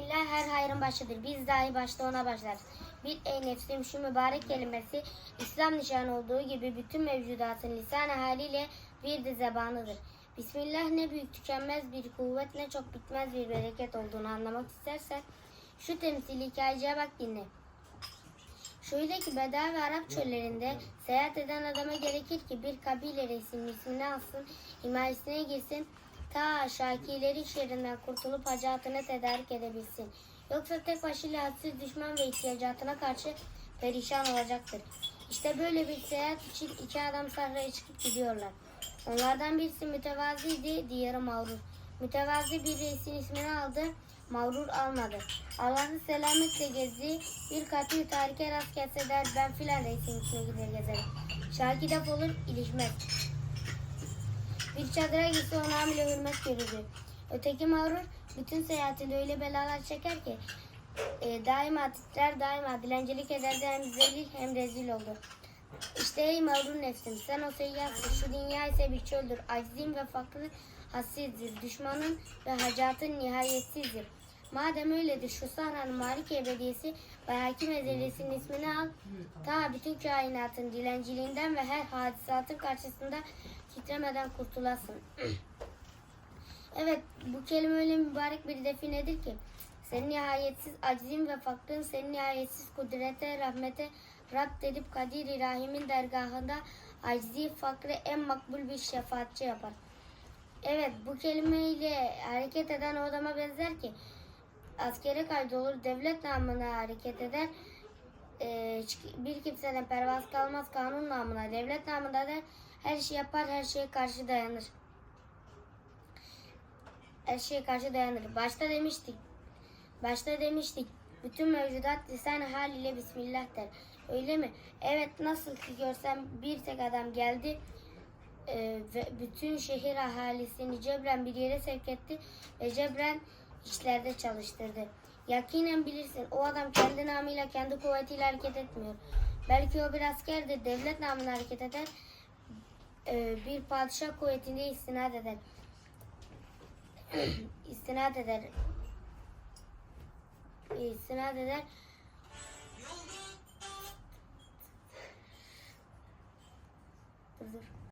Bismillah her hayrın başıdır. Biz dahi başta ona başlarız. Bir ey nefsim şu mübarek kelimesi İslam nişanı olduğu gibi bütün mevcudatın lisan haliyle bir de zebanıdır. Bismillah ne büyük tükenmez bir kuvvet ne çok bitmez bir bereket olduğunu anlamak istersen şu temsili hikayeciye bak dinle. Şöyle ki Beda ve Arap çöllerinde seyahat eden adama gerekir ki bir kabile reisinin ismini alsın, himayesine girsin, ta Şakileri şerrinden kurtulup hacatını tedarik edebilsin. Yoksa tek başıyla hadsiz düşman ve ihtiyacatına karşı perişan olacaktır. İşte böyle bir seyahat için iki adam sahraya çıkıp gidiyorlar. Onlardan birisi mütevaziydi, diğeri mağrur. Mütevazi bir reisin ismini aldı, mağrur almadı. Allah'ı selametle gezdi, bir katı tarike rast gelse der ben filan reisin içine gider gezerim. Şaki olur, ilişmez. Bir çadıra gitse ona bile hürmet görürdü. Öteki mağrur bütün seyahatinde öyle belalar çeker ki e, daima titrer, daima dilencilik eder de hem zelil hem rezil olur. İşte ey mağrur nefsim sen o seyyahtsın şu dünya ise bir çöldür. Aczin ve fakir hassizdir. Düşmanın ve hacatın nihayetsizdir. Madem öyledir şu sahranın malik ebediyesi ve hakim ezelesinin ismini al. Ta bütün kainatın dilenciliğinden ve her hadisatın karşısında titremeden kurtulasın. evet bu kelime öyle mübarek bir definedir ki senin nihayetsiz aczin ve fakrın senin nihayetsiz kudrete, rahmete Rab edip Kadir-i Rahim'in dergahında aczi fakrı en makbul bir şefaatçi yapar. Evet bu kelimeyle hareket eden o adama benzer ki askere kaydolur, devlet namına hareket eder. Ee, bir kimseden pervaz kalmaz kanun namına, devlet namında da her şey yapar, her şeye karşı dayanır. Her şeye karşı dayanır. Başta demiştik, başta demiştik, bütün mevcudat lisan hal ile Bismillah der. Öyle mi? Evet nasıl ki görsem bir tek adam geldi e, ve bütün şehir ahalisini cebren bir yere sevk etti ve cebren işlerde çalıştırdı. Yakinen bilirsin o adam kendi namıyla kendi kuvvetiyle hareket etmiyor. Belki o bir askerdir devlet namına hareket eder e, bir padişah kuvvetinde istinad eder. istinad eder. istinad eder.